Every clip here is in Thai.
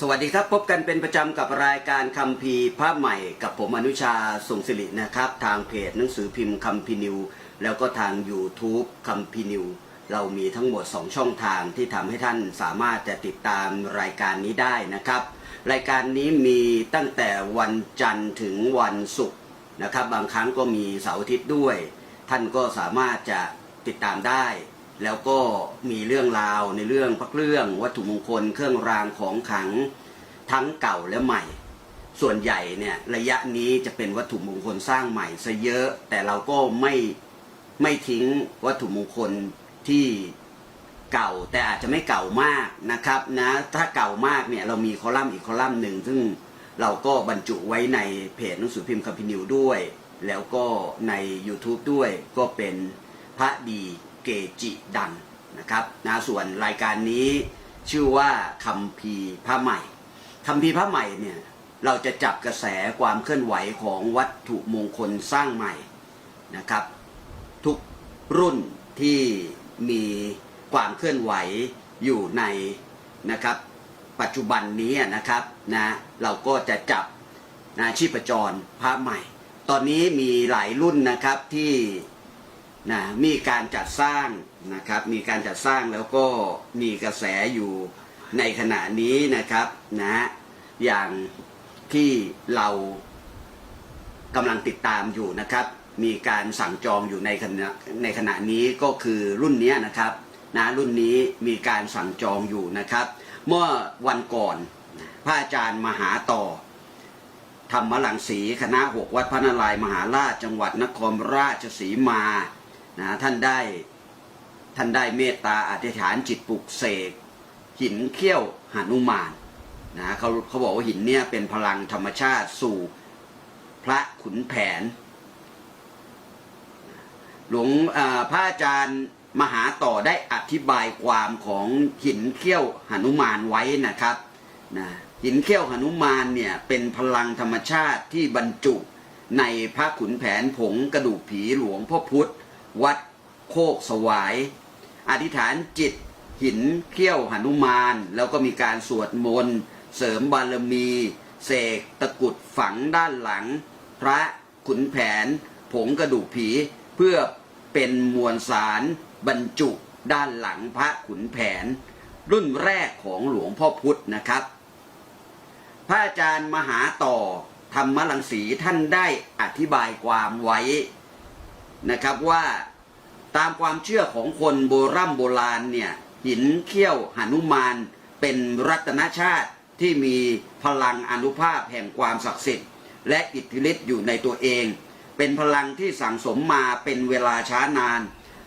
สวัสดีครับพบกันเป็นประจำกับรายการคำพีร์พระใหม่กับผมอนุชาทรงศิรินะครับ ทางเพจหนังสือพิมพ์คำพีนิว แล้วก็ทาง YouTube คำพีนิว เรามีทั้งหมด 2 ช่องทางที่ทำให้ท่านสามารถจะติดตามรายการนี้ได้นะครับ รายการนี้มีตั้งแต่วันจันทร์ถึงวันศุกร์นะครับ บางครั้งก็มีเสาร์อาทิตย์ด้วย ท่านก็สามารถจะติดตามได้ แล้วก็มีเรื่องราวในเรื่องพระเครื่องวัตถุมงคล เครื่องรางของขลังทั้งเก่าและใหม่ ส่วนใหญ่เนี่ยระยะนี้จะเป็นวัตถุมงคลสร้างใหม่ซะเยอะ แต่เราก็ไม่ไม่ทิ้งวัตถุมงคลที่เก่าแต่อาจจะไม่เก่ามากนะครับนะถ้าเก่ามากเนี่ยเรามีคอลัมน์อีกคอลัมน์หนึ่งซึ่งเราก็บรรจุไว้ในเพจหนังสือพิมพ์คัมพินิวด้วย แล้วก็ใน YouTube ด้วยก็เป็นพระดี เกจิดังนะครับนะส่วนรายการนี้ชื่อว่าคัมภีพระใหม่คำพีพระใหม่เนี่ยเราจะจับกระแสความเคลื่อนไหวของวัตถุมงคลสร้างใหม่นะครับ ทุกรุ่นที่มีความเคลื่อนไหวอยู่ในนะครับ ปัจจุบันนี้นะครับนะเราก็จะจับนะชีพจรพระใหม่ ตอนนี้มีหลายรุ่นนะครับที่ นะมีการจัดสร้างนะครับ มีการจัดสร้างแล้วก็มีกระแสอยู่ในขณะนี้นะครับนะอย่างที่เรากำลังติดตามอยู่นะครับ มีการสั่งจองอยู่ในขณะในขณะนี้ก็คือรุ่นนี้นะครับนะรุ่นนี้มีการสั่งจองอยู่นะครับ เมื่อวันก่อนพระอาจารย์มหาต่อธรรมลังสีคณะหกวัดพระนารายมหาราชจังหวัดนครราชสีมา นะท่านได้ท่านได้เมตตาอธิษฐานจิตปลุกเสกหินเขี้ยวหนุมานนะเขาเขาบอกว่าหินเนี่ยเป็นพลังธรรมชาติสู่พระขุนแผน หลวงพระอาจารย์มหาต่อได้อธิบายความของหินเขี้ยวหนุมานไว้นะครับนะหินเขี้ยวหนุมานเนี่ยเป็นพลังธรรมชาติที่บรรจุในพระขุนแผนผงกระดูกผีหลวงพ่อพุธ วัดโคกสวาย อธิษฐานจิตหินเขี้ยวหนุมาน แล้วก็มีการสวดมนต์ เสริมบารมี เสกตะกุดฝังด้านหลัง พระขุนแผน ผงกระดูกผี เพื่อเป็นมวลสารบรรจุด้านหลังพระขุนแผน รุ่นแรกของหลวงพ่อพุธนะครับ พระอาจารย์มหาต่อธรรมลังสีท่านได้อธิบายความไว้ นะครับว่าตามความเชื่อของคนโบรโบราณเนี่ยหินเขี้ยวหนุมานเป็นรัตนชาติที่มีพลังอนุภาพแห่งความศักดิ์สิทธิ์ และอิทธิฤทธิ์อยู่ในตัวเอง เป็นพลังที่สั่งสมมาเป็นเวลาช้านาน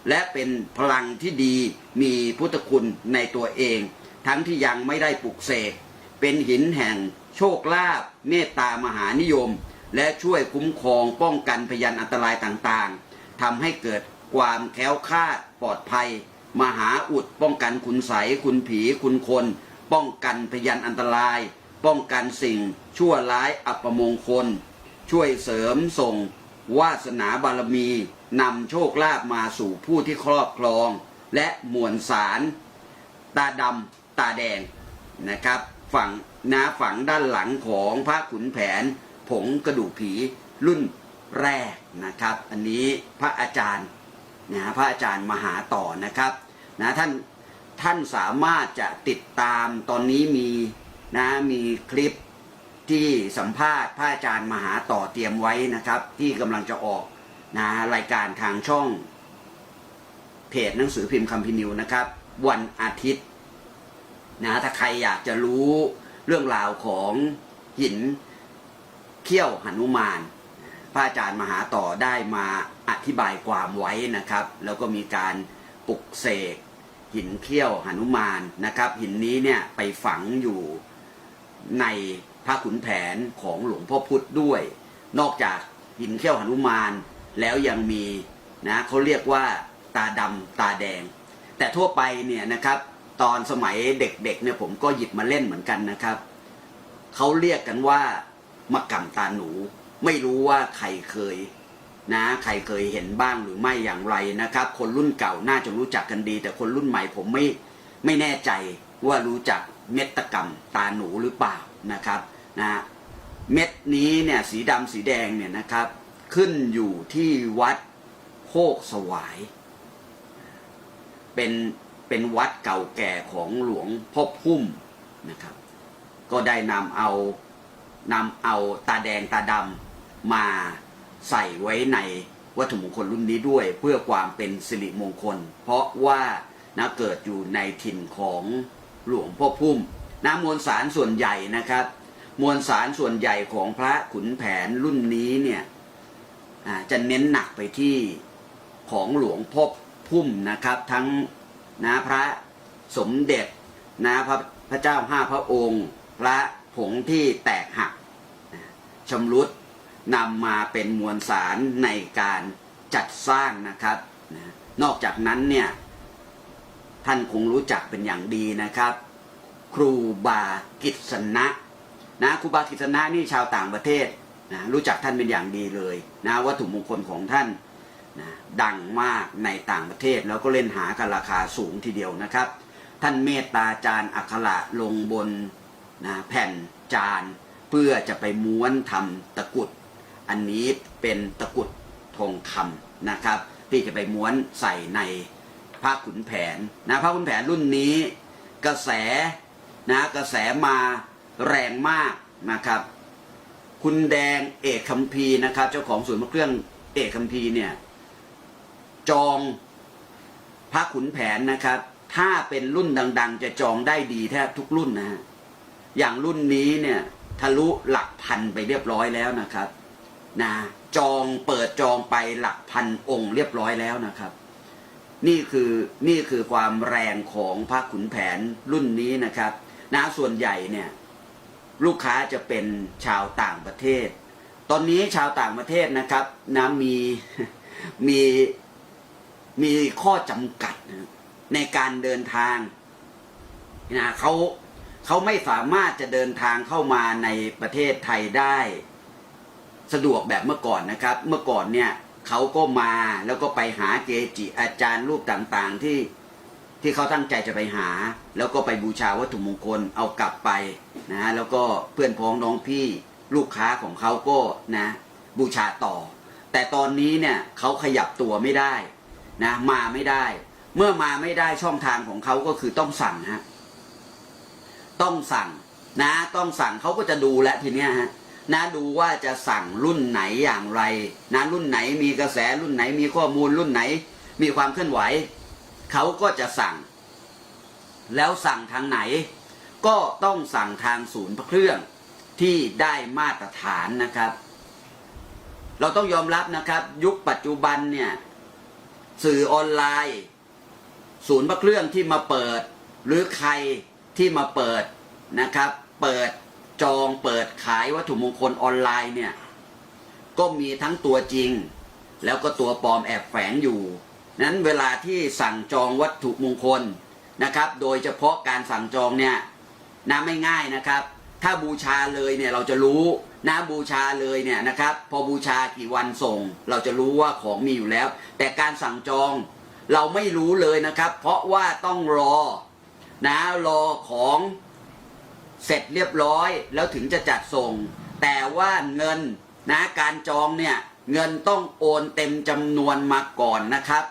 และเป็นพลังที่ดีมีพุทธคุณในตัวเอง ทั้งที่ยังไม่ได้ปลุกเสกเป็นหินแห่งโชคลาภเมตตามหานิยม และช่วยคุ้มครองป้องกันพยันอันตรายต่างๆ ทำให้เกิดความแคล้วคาดปลอดภัย มหาอุดป้องกันคุณใสคุณผีคุณคน ป้องกันพยันอันตราย ป้องกันสิ่งชั่วร้ายอัปมงคล ช่วยเสริมส่ง วาสนาบารมีนำโชคลาภมาสู่ผู้ที่ครอบครอง และมวลสาร ตาดำตาแดงนะครับฝั่งหน้าฝั่งด้านหลังของพระขุนแผน ผงกระดูกผีรุ่น แรกนะครับ อันนี้พระอาจารย์นะพระอาจารย์มหาต่อนะครับนะท่านท่านสามารถจะติดตามตอนนี้มีนะมีคลิปที่สัมภาษณ์พระอาจารย์มหาต่อเตรียมไว้นะครับ ที่กำลังจะออกนะรายการทางช่อง เพจหนังสือพิมพ์คำพินิวนะครับ วันอาทิตย์นะถ้าใครอยากจะรู้เรื่องราวของหินเขี้ยวหนุมาน พระอาจารย์มหาต่อได้มาอธิบายความไว้นะครับ แล้วก็มีการปลุกเสกหินเขี้ยวหนุมานนะครับ หินนี้เนี่ยไปฝังอยู่ในพระขุนแผนของหลวงพ่อพุธด้วย นอกจากหินเขี้ยวหนุมานแล้วยังมีนะเขาเรียกว่าตาดำตาแดง แต่ทั่วไปเนี่ยนะครับ ตอนสมัยเด็กๆเนี่ยผมก็หยิบมาเล่นเหมือนกันนะครับเขาเรียกกันว่ามะกำตาหนู ไม่รู้ว่าใครเคยนะใครเคยเห็นบ้างหรือไม่อย่างไรนะครับ คนรุ่นเก่าน่าจะรู้จักกันดี แต่คนรุ่นใหม่ผมไม่ไม่แน่ใจว่ารู้จักเม็ดตะกำตาหนูหรือเปล่านะครับนะเม็ดนี้เนี่ยสีดำสีแดงเนี่ยนะครับ ขึ้นอยู่ที่วัดโคกสวาย เป็นเป็นวัดเก่าแก่ของหลวงพ่อพุ่มนะครับ ก็ได้นำเอานำเอาตาแดงตาดำ มาใส่ไว้ในวัตถุมงคลรุ่นนี้ด้วย เพื่อความเป็นสิริมงคล เพราะว่านะเกิดอยู่ในถิ่นของหลวงพ่อพุ่มนะมวลสารส่วนใหญ่นะครับ มวลสารส่วนใหญ่ของพระขุนแผนรุ่นนี้เนี่ยจะเน้นหนักไปที่ของหลวงพ่อพุ่มนะครับ ทั้งนะพระสมเด็จนะพระพระเจ้าห้าพระองค์ พระผงที่แตกหักชำรุด นำมาเป็นมวลสารในการจัดสร้างนะครับนะนอกจากนั้นเนี่ยท่านคงรู้จักเป็นอย่างดีนะครับ ครูบากิษณะนะครูบากิษณะนี่ชาวต่างประเทศนะรู้จักท่านเป็นอย่างดีเลยนะวัตถุมงคลของท่านนะดังมากในต่างประเทศแล้วก็เล่นหากันราคาสูงทีเดียวนะครับ ท่านเมตตาจารย์อักขระลงบนนะแผ่นจานเพื่อจะไปม้วนทำตะกุด อันนี้เป็นตะกุดทองคำนะครับ ที่จะไปม้วนใส่ในพระขุนแผนนะพระขุนแผนรุ่นนี้ กระแสนะกระแสมาแรงมากนะครับ คุณแดงเอกคัมพีนะครับ เจ้าของศูนย์พระเครื่องเอกคัมพีเนี่ยจองพระขุนแผนนะครับ ถ้าเป็นรุ่นดัง ๆ จะจองได้ดีแทบทุกรุ่นนะฮะอย่างรุ่นนี้เนี่ยทะลุหลักพันไปเรียบร้อยแล้วนะครับ นะจองเปิดจองไปหลักพันองค์เรียบร้อยแล้วนะครับ นี่คือนี่คือความแรงของพระขุนแผนรุ่นนี้นะครับนะส่วนใหญ่เนี่ยลูกค้าจะเป็นชาวต่างประเทศ ตอนนี้ชาวต่างประเทศนะครับนะมีมีมีข้อจำกัดในการเดินทางนะเขาเขาไม่สามารถจะเดินทางเข้ามาในประเทศไทยได้ สะดวกแบบเมื่อก่อนนะครับ เมื่อก่อนเนี่ยเขาก็มาแล้วก็ไปหาเกจิอาจารย์รูปต่างๆที่ที่เขาตั้งใจจะไปหา แล้วก็ไปบูชาวัตถุมงคลเอากลับไปนะแล้วก็เพื่อนพ้องน้องพี่ลูกค้าของเขาก็นะบูชาต่อ แต่ตอนนี้เนี่ยเขาขยับตัวไม่ได้นะมาไม่ได้ เมื่อมาไม่ได้ช่องทางของเขาก็คือต้องสั่งฮะต้องสั่งนะต้องสั่งเขาก็จะดูแลวทีเนี้ยฮะ นะดูว่าจะสั่งรุ่นไหนอย่างไรนะรุ่นไหนมีกระแสรุ่นไหน มีข้อมูลรุ่นไหน มีความเคลื่อนไหว เขาก็จะสั่ง แล้วสั่งทางไหน ก็ต้องสั่งทางศูนย์พระเครื่องที่ได้มาตรฐานนะครับ เราต้องยอมรับนะครับ ยุคปัจจุบันเนี่ยสื่อออนไลน์ ศูนย์พระเครื่องที่มาเปิด หรือใครที่มาเปิดนะครับ เปิด จองเปิดขายวัตถุมงคลออนไลน์เนี่ย ก็มีทั้งตัวจริง แล้วก็ตัวปลอมแอบแฝงอยู่นั้นเวลาที่สั่งจองวัตถุมงคลนะครับ โดยเฉพาะการสั่งจองเนี่ยนะไม่ง่ายนะครับ ถ้าบูชาเลยเนี่ยเราจะรู้นะบูชาเลยเนี่ยนะครับ พอบูชากี่วันส่ง เราจะรู้ว่าของมีอยู่แล้ว แต่การสั่งจองเราไม่รู้เลยนะครับ เพราะว่าต้องรอนะรอของ เสร็จเรียบร้อยแล้วถึงจะจัดส่ง แต่ว่าเงินนะการจองเนี่ยเงินต้องโอนเต็มจำนวนมาก่อนนะครับ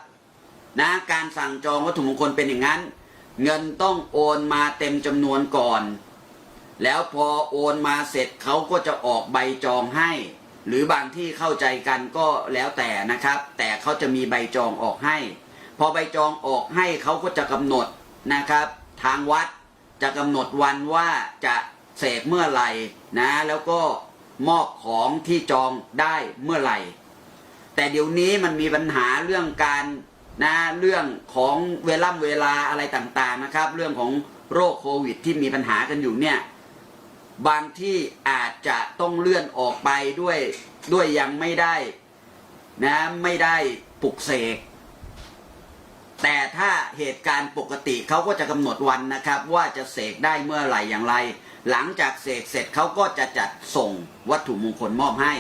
นะการสั่งจองวัตถุมงคลเป็นอย่างนั้น เงินต้องโอนมาเต็มจำนวนก่อน แล้วพอโอนมาเสร็จเขาก็จะออกใบจองให้ หรือบางที่เข้าใจกันก็แล้วแต่นะครับ แต่เขาจะมีใบจองออกให้ พอใบจองออกให้เขาก็จะกำหนดนะครับ ทางวัด จะกำหนดวันว่าจะเสกเมื่อไหร่นะ แล้วก็มอบของที่จองได้เมื่อไหร่ แต่เดี๋ยวนี้มันมีปัญหาเรื่องการนะเรื่องของเวล่ำเวลาอะไรต่างๆนะครับ เรื่องของโรคโควิดที่มีปัญหากันอยู่เนี่ยบางที่อาจจะต้องเลื่อนออกไปด้วยด้วยยังไม่ได้นะไม่ได้ปลุกเสก แต่ถ้าเหตุการณ์ปกติเขาก็จะกำหนดวันนะครับ ว่าจะเสกได้เมื่อไหร่อย่างไร หลังจากเสกเสร็จเขาก็จะจัดส่งวัตถุมงคลมอบให้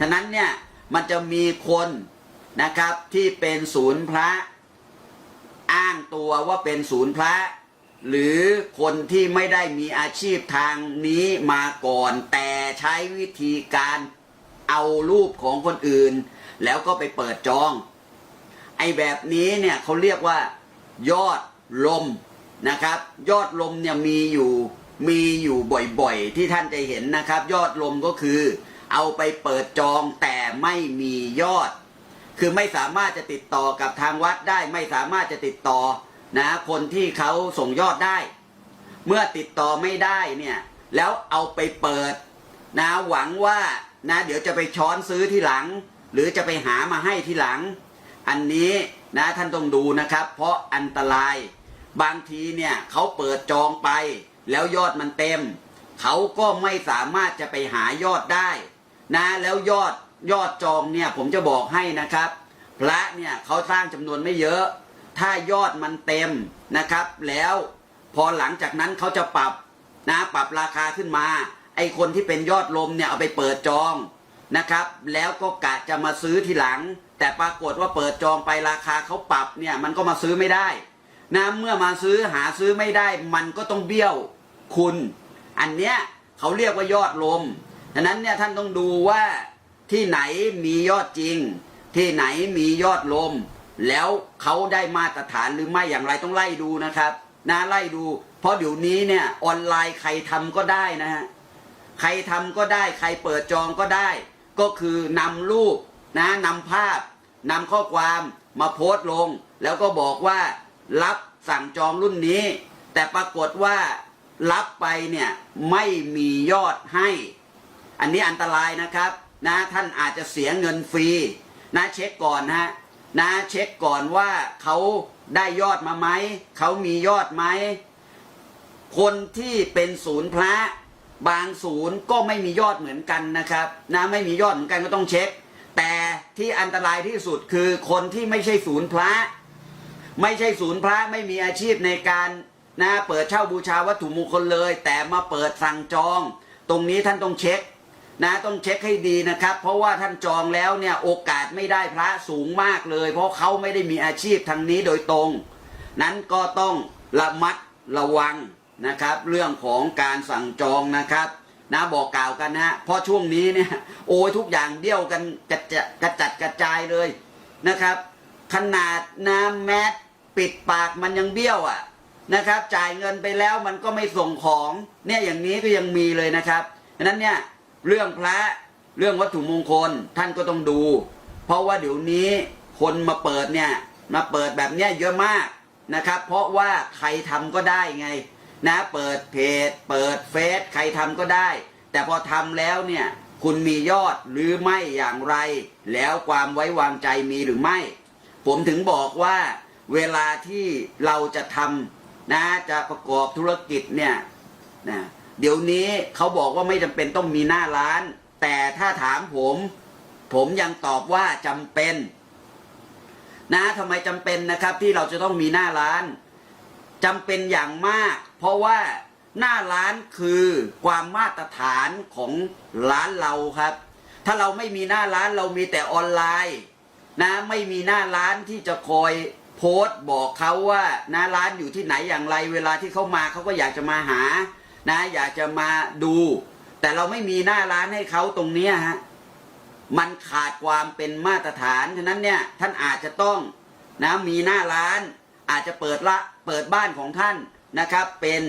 ฉะนั้นเนี่ยมันจะมีคนนะครับที่เป็นศูนย์พระอ้างตัวว่าเป็นศูนย์พระ หรือคนที่ไม่ได้มีอาชีพทางนี้มาก่อน แต่ใช้วิธีการเอารูปของคนอื่น แล้วก็ไปเปิดจอง ไอ้แบบนี้เนี่ยเขาเรียกว่ายอดลมนะครับ ยอดลมเนี่ยมีอยู่มีอยู่บ่อยๆ ที่ท่านจะเห็นนะครับ ยอดลมก็คือ เอาไปเปิดจองแต่ไม่มียอด คือไม่สามารถจะติดต่อกับทางวัดได้ ไม่สามารถจะติดต่อนะคนที่เขาส่งยอดได้ เมื่อติดต่อไม่ได้เนี่ยแล้วเอาไปเปิดนะหวังว่านะเดี๋ยวจะไปช้อนซื้อที่หลัง หรือจะไปหามาให้ที่หลัง อันนี้นะท่านต้องดูนะครับ เพราะอันตรายบางทีเนี่ยเขาเปิดจองไป แล้วยอดมันเต็ม เขาก็ไม่สามารถจะไปหายอดได้ นะแล้วยอดยอดจองเนี่ยผมจะบอกให้นะครับ พระเนี่ยเขาสร้างจำนวนไม่เยอะ ถ้ายอดมันเต็มนะครับ แล้วพอหลังจากนั้นเขาจะปรับนะปรับราคาขึ้นมา ไอคนที่เป็นยอดลมเนี่ยเอาไปเปิดจอง นะครับ แล้วก็กะจะมาซื้อทีหลัง แต่ปรากฏว่าเปิดจองไปราคาเขาปรับเนี่ยมันก็มาซื้อไม่ได้นะเมื่อมาซื้อหาซื้อไม่ได้ มันก็ต้องเบี้ยวคุณ อันเนี้ยเขาเรียกว่ายอดลมดังนั้นเนี่ยท่านต้องดูว่าที่ไหนมียอดจริง ที่ไหนมียอดลม แล้วเขาได้มาตรฐานหรือไม่อย่างไรต้องไล่ดูนะครับนะไล่ดู เพราะเดี๋ยวนี้เนี่ยออนไลน์ใครทำก็ได้นะฮะใครทำก็ได้ ใครเปิดจองก็ได้ ก็คือนำรูปนะนำภาพนำข้อความมาโพสต์ลง แล้วก็บอกว่ารับสั่งจองรุ่นนี้ แต่ปรากฏว่ารับไปเนี่ยไม่มียอดให้ อันนี้อันตรายนะครับนะท่านอาจจะเสียเงินฟรีนะเช็คก่อนนะฮะนะเช็คก่อนว่าเขาได้ยอดมาไหมเขามียอดไหมคนที่เป็นศูนย์พระ บางศูนย์ก็ไม่มียอดเหมือนกันนะครับนะไม่มียอดเหมือนกันก็ต้องเช็ค แต่ที่อันตรายที่สุดคือคนที่ไม่ใช่ศูนย์พระ ไม่ใช่ศูนย์พระไม่มีอาชีพในการนะเปิดเช่าบูชาวัตถุมงคลเลย แต่มาเปิดสั่งจอง ตรงนี้ท่านต้องเช็คนะต้องเช็คให้ดีนะครับ เพราะว่าท่านจองแล้วเนี่ยโอกาสไม่ได้พระสูงมากเลย เพราะเขาไม่ได้มีอาชีพทางนี้โดยตรง นั้นก็ต้องระมัดระวัง นะครับ เรื่องของการสั่งจองนะครับนะบอกกล่าวกันนะฮะเพราะช่วงนี้เนี่ยโอ้ยทุกอย่างเบี้ยวกันกระจะกระจัดกระจายเลยนะครับ ขนาดน้ำแมสปิดปากมันยังเบี้ยวอะนะครับ จ่ายเงินไปแล้วมันก็ไม่ส่งของเนี่ยอย่างนี้ก็ยังมีเลยนะครับดังนั้นเนี่ยเรื่องพระเรื่องวัตถุมงคลท่านก็ต้องดู เพราะว่าเดี๋ยวนี้คนมาเปิดเนี่ยมาเปิดแบบเนี้ยเยอะมากนะครับ เพราะว่าใครทำก็ได้ไง นะเปิดเพจ เปิดเฟซใครทำก็ได้ แต่พอทำแล้วเนี่ยคุณมียอดหรือไม่อย่างไร แล้วความไว้วางใจมีหรือไม่ ผมถึงบอกว่าเวลาที่เราจะทำนะจะประกอบธุรกิจเนี่ยนะเดี๋ยวนี้เขาบอกว่าไม่จำเป็นต้องมีหน้าร้าน แต่ถ้าถามผม ผมยังตอบว่าจำเป็น นะทำไมจำเป็นนะครับที่เราจะต้องมีหน้าร้าน จำเป็นอย่างมาก เพราะว่าหน้าร้านคือความมาตรฐานของร้านเราครับ ถ้าเราไม่มีหน้าร้านเรามีแต่ออนไลน์ นะไม่มีหน้าร้านที่จะคอยโพสต์บอกเขาว่าหน้าร้านอยู่ที่ไหนอย่างไร เวลาที่เขามาเขาก็อยากจะมาหา นะ อยากจะมาดู แต่เราไม่มีหน้าร้านให้เขาตรงนี้ฮะมันขาดความเป็นมาตรฐานฉะนั้นเนี่ยท่านอาจจะต้องนะมีหน้าร้าน อาจจะเปิดละเปิดบ้านของท่านนะครับ เป็น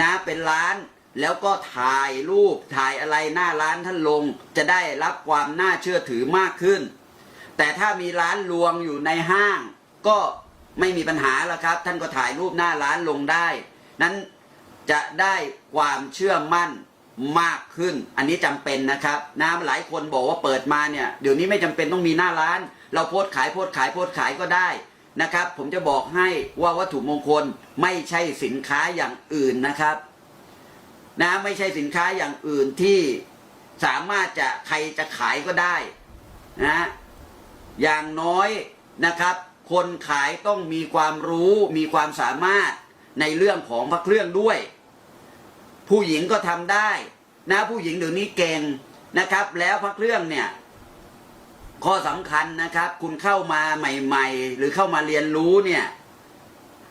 นะเป็นร้าน แล้วก็ถ่ายรูปถ่ายอะไรหน้าร้านท่านลง จะได้รับความน่าเชื่อถือมากขึ้น แต่ถ้ามีร้านรวงอยู่ในห้าง ก็ไม่มีปัญหาแล้วครับ ท่านก็ถ่ายรูปหน้าร้านลงได้ นั้นจะได้ความเชื่อมั่นมากขึ้น อันนี้จำเป็นนะครับนะหลายคนบอกว่าเปิดมาเนี่ย เดี๋ยวนี้ไม่จำเป็นต้องมีหน้าร้าน เราโพสขายโพสขายโพสขายก็ได้ นะครับ ผมจะบอกให้ว่าวัตถุมงคลไม่ใช่สินค้าอย่างอื่นนะครับนะไม่ใช่สินค้าอย่างอื่นที่สามารถจะใครจะขายก็ได้นะอย่างน้อยนะครับ คนขายต้องมีความรู้มีความสามารถในเรื่องของพระเครื่องด้วย ผู้หญิงก็ทำได้ นะผู้หญิงเดี๋ยวนี้เก่งนะครับ แล้วพระเครื่องเนี่ย ข้อสำคัญนะครับ คุณเข้ามาใหม่ ๆ หรือเข้ามาเรียนรู้เนี่ย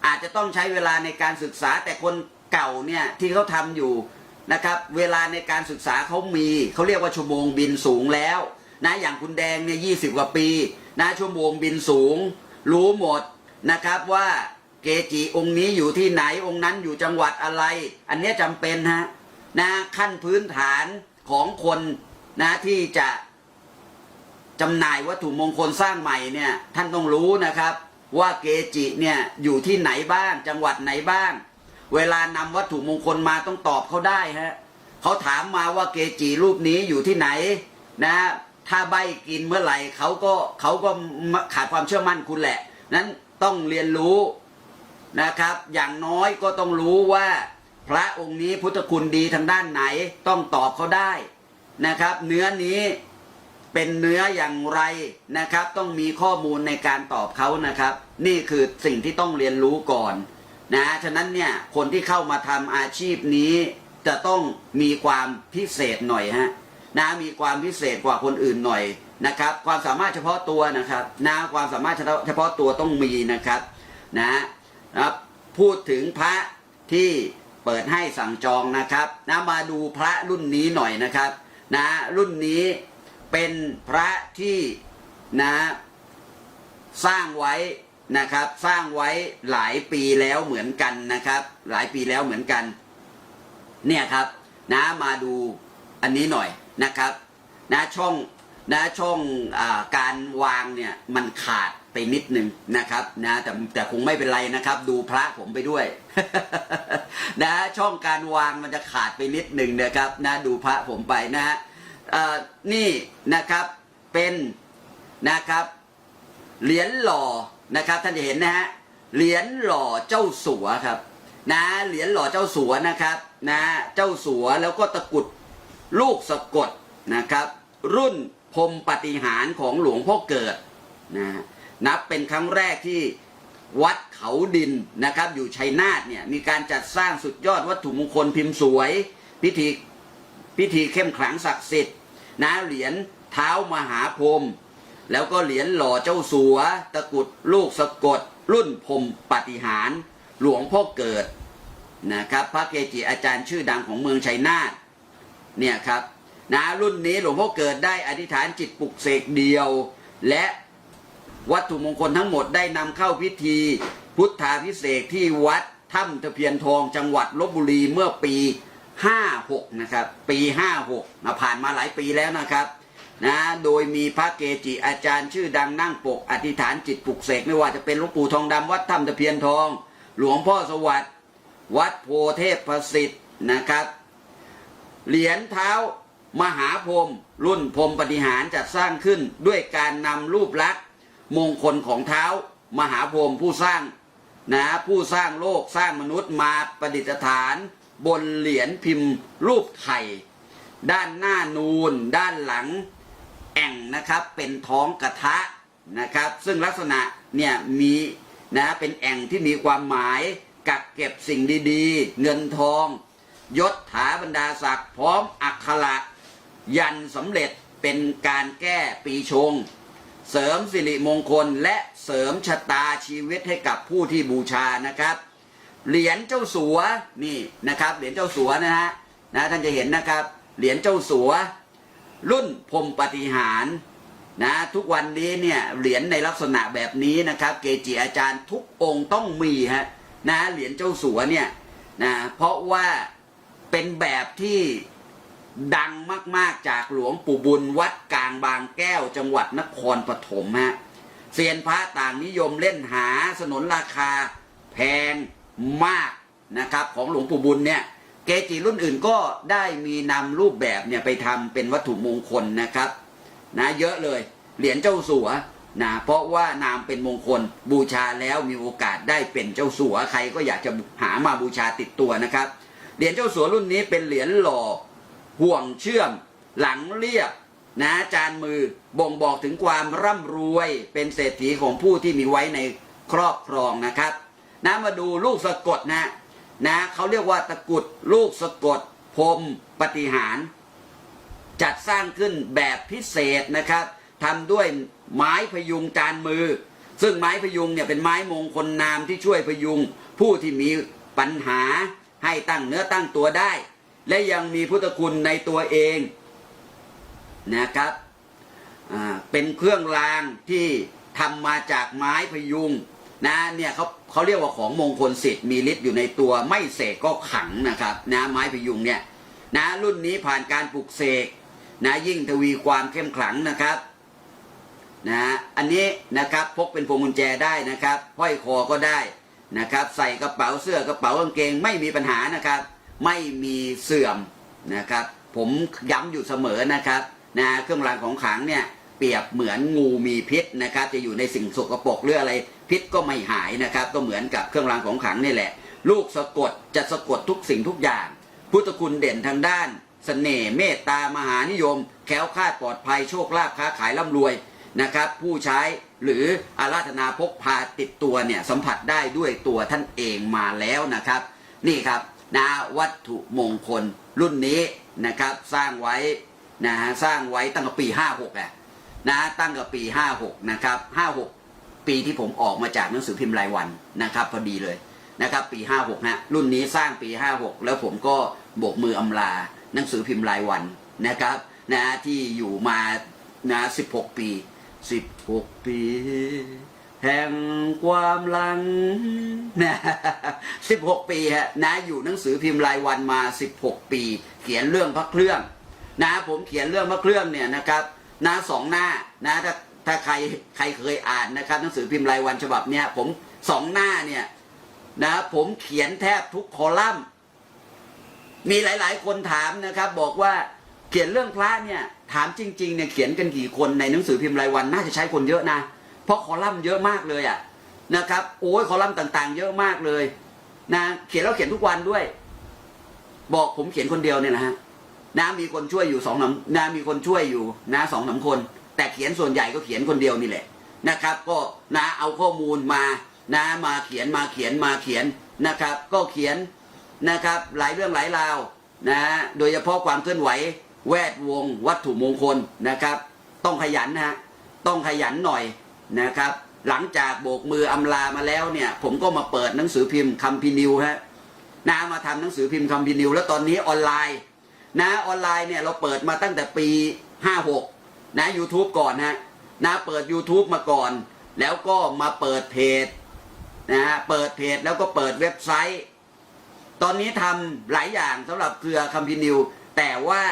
อาจจะต้องใช้เวลาในการศึกษาแต่คนเก่าเนี่ยที่เขาทำอยู่นะครับ เวลาในการศึกษาเขามีเขาเรียกว่าชั่วโมงบินสูงแล้ว นะอย่างคุณแดงเนี่ยยีกว่าปีนะชั่วโมงบินสูง รู้หมดนะครับว่าเกจิองค์นี้อยู่ที่ไหนองค์นั้นอยู่จังหวัดอะไร อันนี้จำเป็นฮะนะขั้นพื้นฐานของคนนะที่จะ จำหน่ายวัตถุมงคลสร้างใหม่เนี่ยท่านต้องรู้นะครับ ว่าเกจิเนี่ยอยู่ที่ไหนบ้าง จังหวัดไหนบ้าง เวลานำวัตถุมงคลมาต้องตอบเขาได้ฮะเขาถามมาว่าเกจิรูปนี้อยู่ที่ไหนนะถ้าใบกินเมื่อไหร่เขาก็เขาก็ขาดความเชื่อมั่นคุณแหละ นั้นต้องเรียนรู้นะครับ อย่างน้อยก็ต้องรู้ว่า พระองค์นี้พุทธคุณดีทางด้านไหนต้องตอบเขาได้นะครับ เนื้อนี้ เป็นเนื้ออย่างไรนะครับ ต้องมีข้อมูลในการตอบเขานะครับ นี่คือสิ่งที่ต้องเรียนรู้ก่อนนะฉะนั้นเนี่ยคนที่เข้ามาทำอาชีพนี้จะต้องมีความพิเศษหน่อยฮะนะมีความพิเศษกว่าคนอื่นหน่อยนะครับ ความสามารถเฉพาะตัวนะครับนะความสามารถเฉพาะตัวต้องมีนะครับนะครับพูดถึงพระที่เปิดให้สั่งจองนะครับนะมาดูพระรุ่นนี้หน่อยนะครับ นะรุ่นนี้ เป็นพระที่นะสร้างไว้นะครับ สร้างไว้หลายปีแล้วเหมือนกันนะครับ หลายปีแล้วเหมือนกัน เนี่ยครับ นะมาดูอันนี้หน่อยนะครับ นะช่องนะช่องอาการวางเนี่ยมันขาดไปนิดนึงนะครับนะแต่แต่คงไม่เป็นไรนะครับ ดูพระผมไปด้วย นะช่องการวางมันจะขาดไปนิดหนึ่งนะครับ นะดูพระผมไปนะฮะ นี่นะครับเป็นนะครับเหรียญหล่อนะครับท่านจะเห็นนะฮะเหรียญหล่อเจ้าสัวครับนะเหรียญหล่อเจ้าสัวนะครับนะเจ้าสัวแล้วก็ตะกุดลูกสะกดนะครับ รุ่นพรมปฏิหารของหลวงพ่อเกิดนะนับเป็นครั้งแรกที่วัดเขาดินนะครับ อยู่ชัยนาทเนี่ยมีการจัดสร้างสุดยอดวัตถุมงคลพิมพ์สวย พิธีพิธีเข้มขลังศักดิ์สิทธิ์ นะเหรียญเท้ามหาพรมแล้วก็เหรียญหล่อเจ้าสัว ตะกุดลูกสะกด รุ่นพรมปฏิหารหลวงพ่อเกิดนะครับพระเกจิอาจารย์ชื่อดังของเมืองชัยนาทเนี่ยครับนะรุ่นนี้หลวงพ่อเกิดได้อธิษฐานจิตปลุกเสกเดียว และวัตถุมงคลทั้งหมดได้นำเข้าพิธี พุทธาพิเศษที่วัดถ้ำตะเพียนทองจังหวัดลบบุรีเมื่อปี 56นะครับปี56นะผ่านมาหลายปีแล้วนะครับนะโดยมีพระเกจิอาจารย์ชื่อดังนั่งปก อธิษฐานจิตปลุกเสกไม่ว่าจะเป็นหลวงปู่ทองดำวัดถ้ำตะเพียนทอง หลวงพ่อสวัสดิ์วัดโพเทพประสิทธิ์นะครับ เหรียญเท้ามหาพรมรุ่นพรมปฏิหารจัดสร้างขึ้นด้วยการนำรูปลักษณ์มงคลของเท้ามหาพรมผู้สร้างนะผู้สร้างโลกสร้างมนุษย์มาประดิษฐาน บนเหรียญพิมพ์รูปไข่ ด้านหน้านูน ด้านหลังแอ่งนะครับ เป็นท้องกระทะนะครับ ซึ่งลักษณะเนี่ยมีนะเป็นแอ่งที่มีความหมายกักเก็บสิ่งดีๆ เงินทอง ยศถาบรรดาศักดิ์พร้อมอักขระยันสำเร็จเป็นการแก้ปีชง เสริมสิริมงคลและเสริมชะตาชีวิตให้กับผู้ที่บูชานะครับ เหรียญเจ้าสัวนี่นะครับเหรียญเจ้าสัวนะฮะนะท่านจะเห็นนะครับเหรียญเจ้าสัว รุ่นพรมปฏิหารนะทุกวันนี้เนี่ยเหรียญในลักษณะแบบนี้นะครับ เกจิอาจารย์ทุกองค์ต้องมีฮะนะเหรียญเจ้าสัวเนี่ยนะเพราะว่าเป็นแบบที่ดังมากๆจากหลวงปู่บุญวัดกลางบางแก้วจังหวัดนครปฐมฮะเซียนพระต่างนิยมเล่นหาสนนราคาแพง มากนะครับของหลวงปู่บุญเนี่ยเกจิรุ่นอื่นก็ได้มีนำรูปแบบเนี่ยไปทำเป็นวัตถุมงคลนะครับนะเยอะเลยเหรียญเจ้าสัวนะเพราะว่านามเป็นมงคลบูชาแล้วมีโอกาสได้เป็นเจ้าสัวใครก็อยากจะหามาบูชาติดตัวนะครับเหรียญเจ้าสัวรุ่นนี้เป็นเหรียญหล่อห่วงเชื่อมหลังเรียบนะจานมือบ่งบอกถึงความร่ำรวยเป็นเศรษฐีของผู้ที่มีไว้ในครอบครองนะครับ นะมาดูลูกสะกดนะนะเขาเรียกว่าตะกุดลูกสะกดพรมปฏิหาร จัดสร้างขึ้นแบบพิเศษนะครับทำด้วยไม้พยุงจานมือ ซึ่งไม้พยุงเนี่ยเป็นไม้มงคลนามที่ช่วยพยุง ผู้ที่มีปัญหาให้ตั้งเนื้อตั้งตัวได้ และยังมีพุทธคุณในตัวเองนะครับเป็นเครื่องรางที่ทำมาจากไม้พยุงนะเนี่ยเขา เขาเรียกว่าของมงคลสิทธิ์มีฤทธิ์อยู่ในตัวไม่เสกก็ขังนะครับนะไม้พยุงเนี่ยนะรุ่นนี้ผ่านการปลูกเสกนะยิ่งทวีความเข้มขลังนะครับนะอันนี้นะครับพกเป็นพวงกุญแจได้นะครับห้อยคอก็ได้นะครับ ใส่กระเป๋าเสื้อกระเป๋ากางเกงไม่มีปัญหานะครับ ไม่มีเสื่อมนะครับ ผมย้ำอยู่เสมอนะครับนะเครื่องรางของขลังเนี่ย เปรียบเหมือนงูมีพิษนะครับ จะอยู่ในสิ่งสกปรกหรืออะไรพิษก็ไม่หายนะครับ ก็เหมือนกับเครื่องรางของขลังนี่แหละ ลูกสะกดจะสะกดทุกสิ่งทุกอย่าง พุทธคุณเด่นทางด้านเสน่ห์เมตตามหานิยม แคล้วคลาดปลอดภัยโชคลาภค้าขายร่ำรวยนะครับ ผู้ใช้หรืออาราธนาพกพาติดตัวเนี่ยสัมผัสได้ด้วยตัวท่านเองมาแล้วนะครับ นี่ครับนะวัตถุมงคลรุ่นนี้นะครับสร้างไว้นะฮะสร้างไว้ตั้งแต่ปี 56อะ นะตั้งแต่ปี 56 นะครับ 56 ปีที่ผมออกมาจากหนังสือพิมพ์รายวันนะครับพอดีเลยนะครับปี 56ฮะรุ่นนี้สร้างปี 56 แล้วผมก็โบกมืออำลาหนังสือพิมพ์รายวันนะครับนะที่อยู่มานะ16 ปี 16 ปี แห่งความหลังนะ16 ปีฮะนะอยู่หนังสือพิมพ์รายวันมา 16 ปี เขียนเรื่องพระเครื่องนะผมเขียนเรื่องพระเครื่องเนี่ยนะครับ นะสองหน้านะถ้าถ้าใครใครเคยอ่านนะครับหนังสือพิมพ์รายวันฉบับเนี้ยผมสองหน้าเนี่ยนะผมเขียนแทบทุกคอลัมน์ มีหลาย ๆ คนถามนะครับ บอกว่าเขียนเรื่องพระเนี่ย ถามจริงๆเนี่ยเขียนกันกี่คนในหนังสือพิมพ์รายวันน่าจะใช้คนเยอะนะ เพราะคอลัมน์เยอะมากเลยอะนะครับโอ้ยคอลัมน์ต่าง ๆ เยอะมากเลยนะเขียนแล้วเขียนทุกวันด้วย บอกผมเขียนคนเดียวเนี่ยนะฮะ นะมีคนช่วยอยู่สองสามนะมีคนช่วยอยู่นะสองสามคน แต่เขียนส่วนใหญ่ก็เขียนคนเดียวนี่แหละนะครับ ก็นะเอาข้อมูลมานะมาเขียนมาเขียนมาเขียนนะครับ ก็เขียนนะครับ หลายเรื่องหลายราวนะโดยเฉพาะความเคลื่อนไหว แวดวง วัตถุมงคลนะครับ ต้องขยันนะฮะต้องขยันหน่อยนะครับ หลังจากโบกมืออำลามาแล้วเนี่ย ผมก็มาเปิดหนังสือพิมพ์คัมพินิวฮะนะมาทำหนังสือพิมพ์คัมพินิว แล้วตอนนี้ออนไลน์ นะออนไลน์เนี่ยเราเปิดมาตั้งแต่ปี 56 นะ YouTube ก่อนฮะนะเปิด YouTube มาก่อน แล้วก็มาเปิดเพจนะฮะเปิดเพจแล้วก็เปิดเว็บไซต์ ตอนนี้ทำหลายอย่างสำหรับเครือคัมพินิว แต่ว่า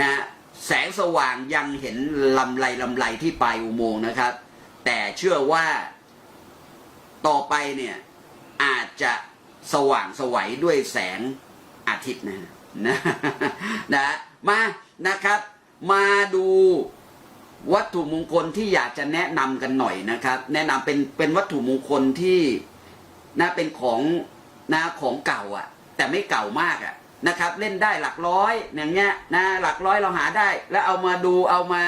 นะแสงสว่างยังเห็นลำไรลำไรที่ปลายอุโมงค์นะครับ แต่เชื่อว่าต่อไปเนี่ยอาจจะสว่างสวัยด้วยแสงอาทิตย์นะ นะนะมานะครับ มาดูวัตถุมงคลที่อยากจะแนะนำกันหน่อยนะครับ แนะนำเป็นเป็นวัตถุมงคลที่นะเป็นของนะของเก่าอะ แต่ไม่เก่ามากอะนะครับ เล่นได้หลักร้อยอย่างเงี้ยนะหลักร้อยเราหาได้ แล้วเอามาดูเอามา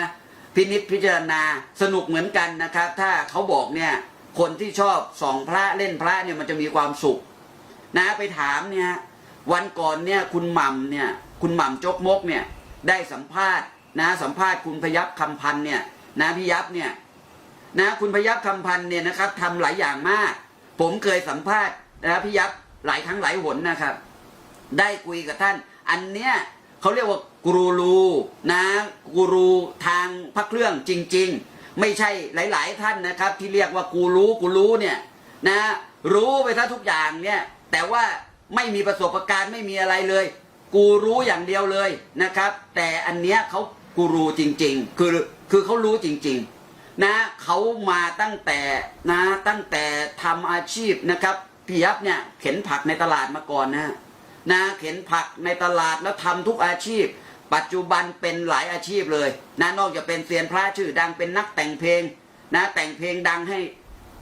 พินิจพิจารณาสนุกเหมือนกันนะครับ ถ้าเขาบอกเนี่ยคนที่ชอบส่องพระเล่นพระเนี่ยมันจะมีความสุข นะไปถามเนี่ย วันก่อนเนี่ยคุณหม่ำเนี่ยคุณหม่ำจกมกเนี่ยได้สัมภาษณ์นะสัมภาษณ์คุณพยับคำพันเนี่ยนะพี่ยับเนี่ยนะคุณพยับคำพันเนี่ยนะครับทำหลายอย่างมาก ผมเคยสัมภาษณ์นะพี่ยับหลายครั้งหลายหนนะครับ ได้คุยกับท่าน อันเนี้ยเขาเรียกว่ากูรูนะกูรูทางพระเครื่องจริง ๆ ไม่ใช่หลาย ๆ ท่านนะครับ ที่เรียกว่ากูรู้กูรู้เนี่ยนะรู้ไปทั้งทุกอย่างเนี่ยแต่ว่า ไม่มีประสบการณ์ไม่มีอะไรเลย กูรู้อย่างเดียวเลยนะครับ แต่อันเนี้ยเขากูรู้จริง ๆ คือคือเขารู้จริง ๆ นะเขามาตั้งแต่นะตั้งแต่ทำอาชีพนะครับพี่ยับเนี่ยเข็นผักในตลาดมาก่อนนะนะเข็นผักในตลาดแล้วทำทุกอาชีพ ปัจจุบันเป็นหลายอาชีพเลยนะนอกจากเป็นเซียนพระชื่อดังเป็นนักแต่งเพลงนะแต่งเพลงดังให้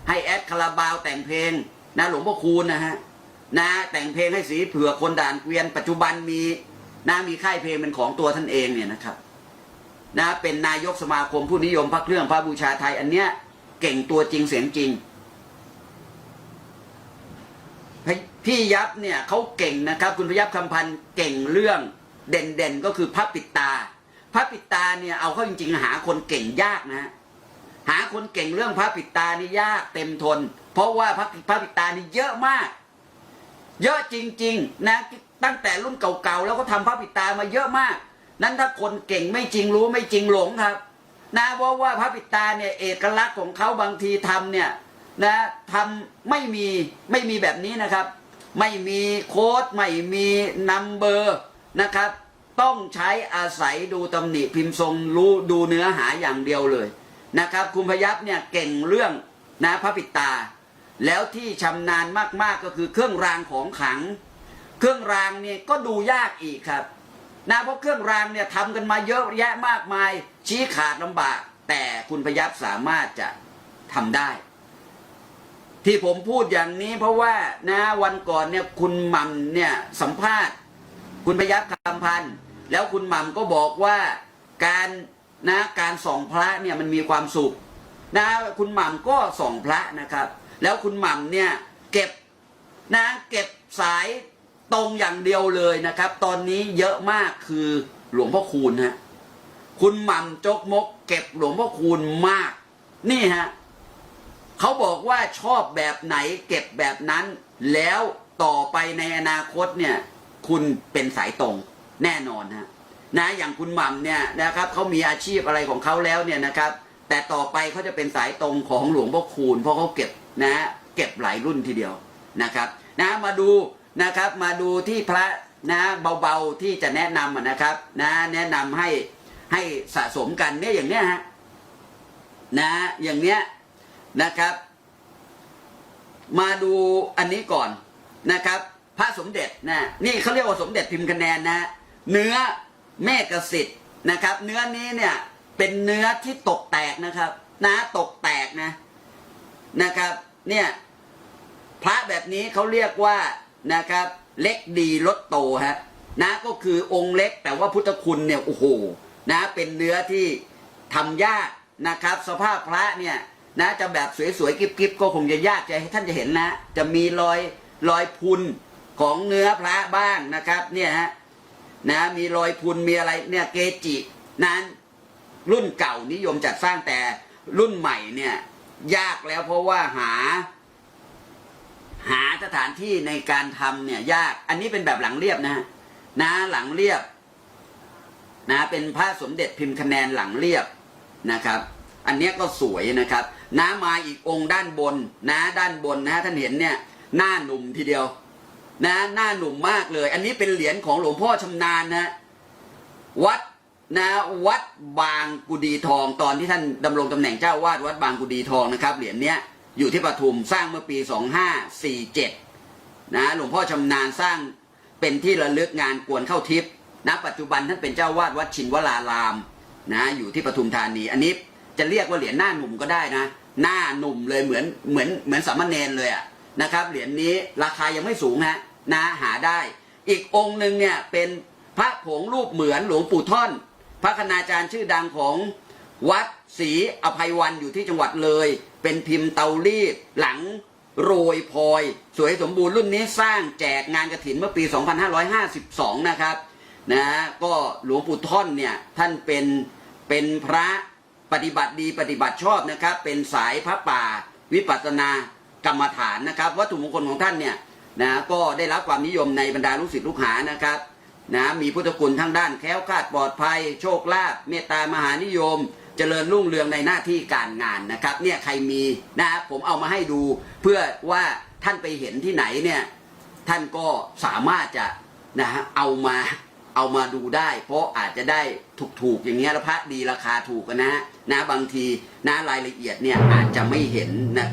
ให้แอดคาราบาวแต่งเพลงนะหลวงพ่อคูณนะฮะ นะแต่งเพลงให้สีเผือกคนด่านเกวียน ปัจจุบันมีนะมีค่ายเพลงเป็นของตัวท่านเองเนี่ยนะครับนะเป็นนายกสมาคมผู้นิยมพระเครื่องพระบูชาไทย อันเนี้ยเก่งตัวจริงเสียงจริง พี่ยับเนี่ยเขาเก่งนะครับ คุณพยับคำพันธ์เก่งเรื่องเด่นๆก็คือพระปิดตาพระปิดตาเนี่ยเอาเข้าจริงๆหาคนเก่งยากนะ หาคนเก่งเรื่องพระปิดตานี่ยากเต็มทน เพราะว่าพระพระปิดตานี่เยอะมาก เยอะจริง ๆ นะ ตั้งแต่รุ่นเก่าๆแล้วก็ทำพระปิดตามาเยอะมาก นั้นถ้าคนเก่งไม่จริงรู้ไม่จริงหลงครับ นะเพราะว่าพระปิดตาเนี่ยเอกลักษณ์ของเขาบางทีทำเนี่ยนะทำไม่มีไม่มีแบบนี้นะครับ ไม่มีโค้ดไม่มีนัมเบอร์นะครับ ต้องใช้อาศัยดูตำหนิพิมพ์ทรงรู้ดูเนื้อหาอย่างเดียวเลยนะครับ คุณพยับเนี่ยเก่งเรื่องนะพระปิดตา แล้วที่ชำนาญมากๆก็คือเครื่องรางของขัง เครื่องรางเนี่ยก็ดูยากอีกครับนะเพราะเครื่องรางเนี่ยทำกันมาเยอะแยะมากมาย ชี้ขาดลำบาก แต่คุณพยับสามารถจะทำได้ ที่ผมพูดอย่างนี้เพราะว่านะวันก่อนเนี่ยคุณหม่ำเนี่ยสัมภาษณ์ คุณพยับคำพันธ์แล้วคุณหม่ำก็บอกว่าการนะการส่องพระเนี่ยมันมีความสุขนะคุณหม่ำก็ส่องพระนะครับ แล้วคุณหม่ำเนี่ยเก็บนะเก็บสายตรงอย่างเดียวเลยนะครับ ตอนนี้เยอะมากคือหลวงพ่อคูณฮะคุณหม่ำจกมก เก็บหลวงพ่อคูณมาก นี่ฮะเขาบอกว่าชอบแบบไหนเก็บแบบนั้น แล้วต่อไปในอนาคตเนี่ย คุณเป็นสายตรงแน่นอนฮะนะอย่างคุณหม่ำเนี่ยนะครับเขามีอาชีพอะไรของเขาแล้วเนี่ยนะครับ แต่ต่อไปเขาจะเป็นสายตรงของหลวงพ่อคูณเพราะเขาเก็บ นะเก็บหลายรุ่นทีเดียวนะครับนะมาดูนะครับมาดูที่พระนะเบาๆที่จะแนะนำนะครับนะแนะนำให้ให้สะสมกันเนี่ยอย่างเนี้ยฮะนะอย่างเนี้ยนะครับ มาดูอันนี้ก่อนนะครับ พระสมเด็จนะนี่เขาเรียกว่าสมเด็จพิมพ์คะแนนนะเนื้อเมฆสิทธิ์นะครับ เนื้อนี้เนี่ยเป็นเนื้อที่ตกแตกนะครับ นะตกแตกนะนะครับ เนี่ย พระแบบนี้เขาเรียกว่านะครับ เล็กดีลดโตฮะนะก็คือองค์เล็กแต่ว่าพุทธคุณเนี่ยโอ้โหนะเป็นเนื้อที่ทำยากนะครับ สภาพพระเนี่ยนะจะแบบสวยๆกิบๆก็คงจะยากจะให้ท่านจะเห็นนะ จะมีรอยรอยพุนของเนื้อพระบ้างนะครับเนี่ยฮะนะมีรอยพุนมีอะไรเนี่ยเกจินั้นรุ่นเก่านิยมจัดสร้างแต่รุ่นใหม่เนี่ย ยากแล้วเพราะว่าหา หาสถานที่ในการทำเนี่ย ยาก อันนี้เป็นแบบหลังเรียบนะฮะนะหลังเรียบ นะ เป็นพระสมเด็จพิมพ์คะแนนหลังเรียบนะครับ อันนี้ก็สวยนะครับน้ามาอีกองค์ด้านบน นะ ด้านบนนะท่านเห็นเนี่ย หน้าหนุ่มทีเดียว นะ หน้าหนุ่มมากเลย อันนี้เป็นเหรียญของหลวงพ่อชำนาญนะ วัด นะวัดบางกุดีทองตอนที่ท่านดำรงตำแหน่งเจ้าวาดวัดบางกุดีทองนะครับเหรียญเนี้ยอยู่ที่ปทุมสร้างเมื่อปี 2547นะหลวงพ่อชำนาญสร้างเป็นที่ระลึกงานกวนเข้าทิพย์นะปัจจุบันท่านเป็นเจ้าวาดวัดชินวรารามนะอยู่ที่ปทุมธานี อันนี้จะเรียกว่าเหรียญหน้าหนุ่มก็ได้นะ หน้าหนุ่มเลยเหมือนเหมือนเหมือนสามเณรเลยอะนะครับเหรียญนี้ราคายังไม่สูงฮะนะหาได้ อีกองค์หนึ่งเนี่ยเป็นพระผงรูปเหมือนหลวงปู่ท่อน พระคณาจารย์ชื่อดังของวัดศรีอภัยวันอยู่ที่จังหวัดเลย เป็นพิมพ์เตารีดหลังโรยพลอย สวยสมบูรณ์รุ่นนี้สร้างแจกงานกระถินเมื่อปี 2552 นะครับนะก็หลวงปู่ท่อนเนี่ยท่านเป็นเป็นพระปฏิบัติดีปฏิบัติชอบนะครับ เป็นสายพระป่า วิปัสสนากรรมฐานนะครับ วัตถุมงคลของท่านเนี่ยนะก็ได้รับความนิยมในบรรดาลูกศิษย์ลูกหานะครับ นะมีพุทธคุณทั้งด้านแคล้วคลาดปลอดภัย โชคลาภเมตตามหานิยม เจริญรุ่งเรืองในหน้าที่การงานนะครับ เนี่ยใครมีนะครับผมเอามาให้ดู เพื่อว่าท่านไปเห็นที่ไหนเนี่ยท่านก็สามารถจะนะฮะเอามาเอามาดูได้ เพราะอาจจะได้ถูกๆอย่างเงี้ยแล้วพระดีราคาถูกอะนะนะบางทีนะรายละเอียดเนี่ยอาจจะไม่เห็นนะ